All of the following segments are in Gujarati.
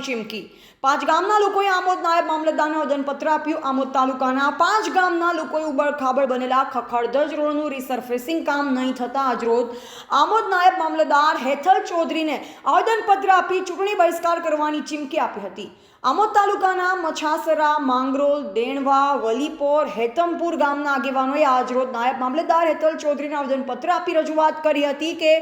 ચીમકી. પાંચ ગામના લોકોએ આમોદ નાયબ મામલતદારને આવેદનપત્ર આપ્યું. આમોદ તાલુકાના પાંચ ગામના લોકોએ ઉબડખાબડ બનેલા ખખડધજ રોડનું રિસર્ફેસિંગ કામ નહીં થતાં આજરોજ આમોદ નાયબ મામલતદાર હેથલ ચૌધરીને આવેદનપત્ર આપી ચૂંટણી બહિષ્કાર કરવાની ચીમકી આપી હતી. આમોદ તાલુકાના મછાસરા માંગરોલ દેણવા, વલીપોર, હેતમપુર ગામના આગેવાનોએ આજરોજ નાયબ મામલતદાર હેતલ ચૌધરીને આવેદનપત્ર આપી રજૂઆત કરી હતી કે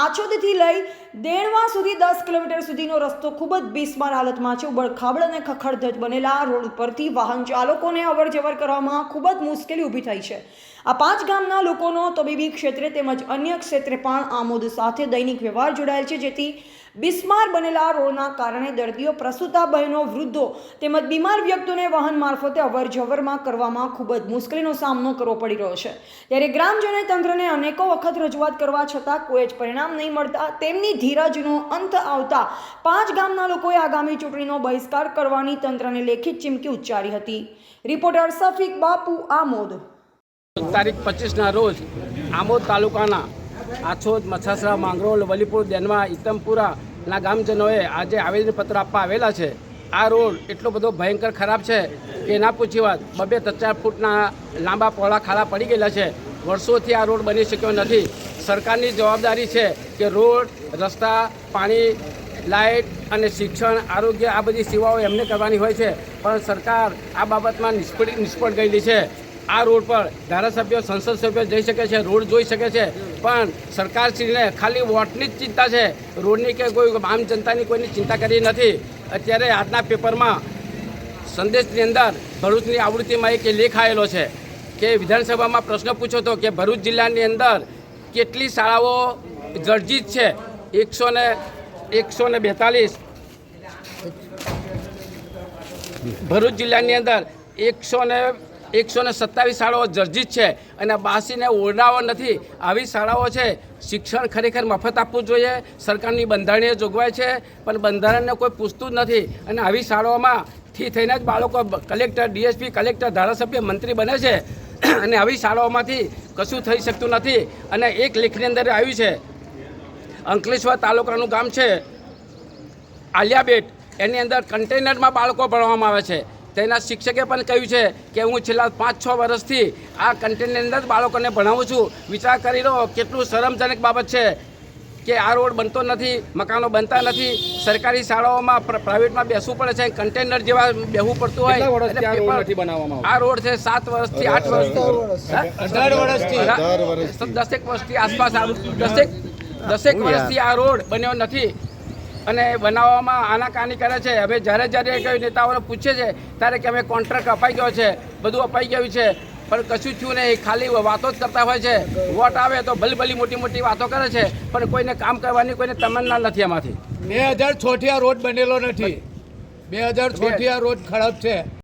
આછોદથી લઈ દેણવા સુધી દસ કિલોમીટર સુધીનો રસ્તો ખૂબ જ બિસ્માર હાલતમાં છે. ઉબડખાબડ અને ખખડધજ બનેલા રોડ ઉપરથી વાહન ચાલકોને અવર જવર કરવામાં ખૂબ જ મુશ્કેલી ઊભી થઈ છે. આ પાંચ ગામના લોકોનો તબીબી ક્ષેત્રે તેમજ અન્ય ક્ષેત્રે પણ આમોદ સાથે દૈનિક વ્યવહાર જોડાયેલ છે, જેથી બિસ્માર બનેલા રોડના કારણે દર્દીઓ, પ્રસૂતા બહેનો, વૃદ્ધો તેમજ બીમાર વ્યક્તિઓને વાહન મારફતે અવર જવરમાં કરવામાં ખૂબ જ મુશ્કેલીનો સામનો કરવો પડી રહ્યો છે. ત્યારે ગ્રામજનોએ તંત્રને અનેકો વખત રજૂઆત કરવા છતાં કોઈ જ પરિણામ નહીં મળતા. તેમની ધીરજનો અંત આવતા પાંચ ગામના લોકોએ આગામી ચૂંટણીનો બહિષ્કાર કરવાની તંત્રને લેખિત ચીમકી ઉચ્ચારી હતી. રિપોર્ટર સફિક બાપુ, આમોદ. તારીખ પચીસના રોજ આમોદ તાલુકાના આછોદ મછાસરા માંગરોળ, વલીપુર, દેનવા ઇતમપુરાના ગામજનોએ આજે આવેદનપત્ર આપવા આવેલા છે. આ રોડ એટલો બધો ભયંકર ખરાબ છે કે ના પૂછી વાત બબે ચાર ફૂટના લાંબા પહોળા ખાડા પડી ગયેલા છે. વર્ષોથી આ રોડ બની શક્યો નથી. સરકારની જવાબદારી છે કે રોડ, રસ્તા, પાણી, લાઇટ અને શિક્ષણ, આરોગ્ય આ બધી સેવાઓ એમને કરવાની હોય છે. પણ સરકાર આ બાબતમાં નિષ્ફળ નિષ્ફળ ગયેલી છે. આ રોડ પર ધારાસભ્યો, સંસદ સભ્યો જઈ શકે છે, રોડ જોઈ શકે છે. પણ સરકારશ્રીને ખાલી વોટની જ ચિંતા છે. રોડની કે કોઈ આમ જનતાની કોઈની ચિંતા કરી નથી. અત્યારે આજના પેપરમાં સંદેશની અંદર ભરૂચની આવૃત્તિમાં એક લેખ આવેલો છે કે વિધાનસભામાં પ્રશ્ન પૂછ્યો હતો કે ભરૂચ જિલ્લાની અંદર કેટલી શાળાઓ જર્જિત છે? એકસો ને એકસો ને બેતાલીસ. ભરૂચ જિલ્લાની અંદર એકસો ને એકસો ને સત્તાવીસ શાળાઓ જર્જિત છે અને બાસીને ઓરડાઓ નથી. આવી શાળાઓ છે, શિક્ષણ ખરેખર મફત આપવું જોઈએ, સરકારની બંધારણીય જોગવાઈ છે, પણ બંધારણને કોઈ પૂછતું જ નથી. અને આવી શાળાઓમાં થી થઈને જ બાળકો કલેક્ટર, ડીએસપી, કલેક્ટર, ધારાસભ્ય, મંત્રી બને છે. અને આવી શાળાઓમાંથી કશું થઈ શકતું નથી. અને એક લેખની અંદર આવ્યું છે, અંકલેશ્વર તાલુકાનું ગામ છે, આલિયાબેટ. એની અંદર કન્ટેનરમાં બાળકો ભણવામાં આવે છે. તેના શિક્ષકે પણ કહ્યું છે કે હું છેલ્લા પાંચ છ વર્ષથી આ કન્ટેનરની અંદર જ બાળકોને ભણાવું છું. વિચાર કરી લો કેટલું શરમજનક બાબત છે કે આ રોડ બનતો નથી મકાનો બનતા નથી. સરકારી શાળાઓમાં પ્રાઇવેટમાં બેસવું પડે છે કન્ટેનર જેવા બેસવું પડતું હોય. આ રોડ પેપર- નથી બનાવવામાં આ રોડ છે સાત વર્ષથી આઠ વર્ષથી. દસેક વર્ષથી આસપાસ દસેક દસેક વર્ષથી આ રોડ બન્યો નથી. અને બનાવવામાં આનાકાની કરે છે. હવે જ્યારે જ્યારે કોઈ નેતાઓને પૂછે છે ત્યારે કે અમે કોન્ટ્રાક્ટ અપાઈ ગયો છે બધું અપાઈ ગયું છે. પણ કશું થયું નહીં. ખાલી વાતો જ કરતા હોય છે. વોટ આવે તો ભલી ભલી મોટી મોટી વાતો કરે છે. પણ કોઈને કામ કરવાની કોઈને તમન્ના નથી એમાંથી બે હજાર છોઠિયા રોડ બનેલો નથી. બે હજાર છોઠિયા રોડ ખરાબ છે.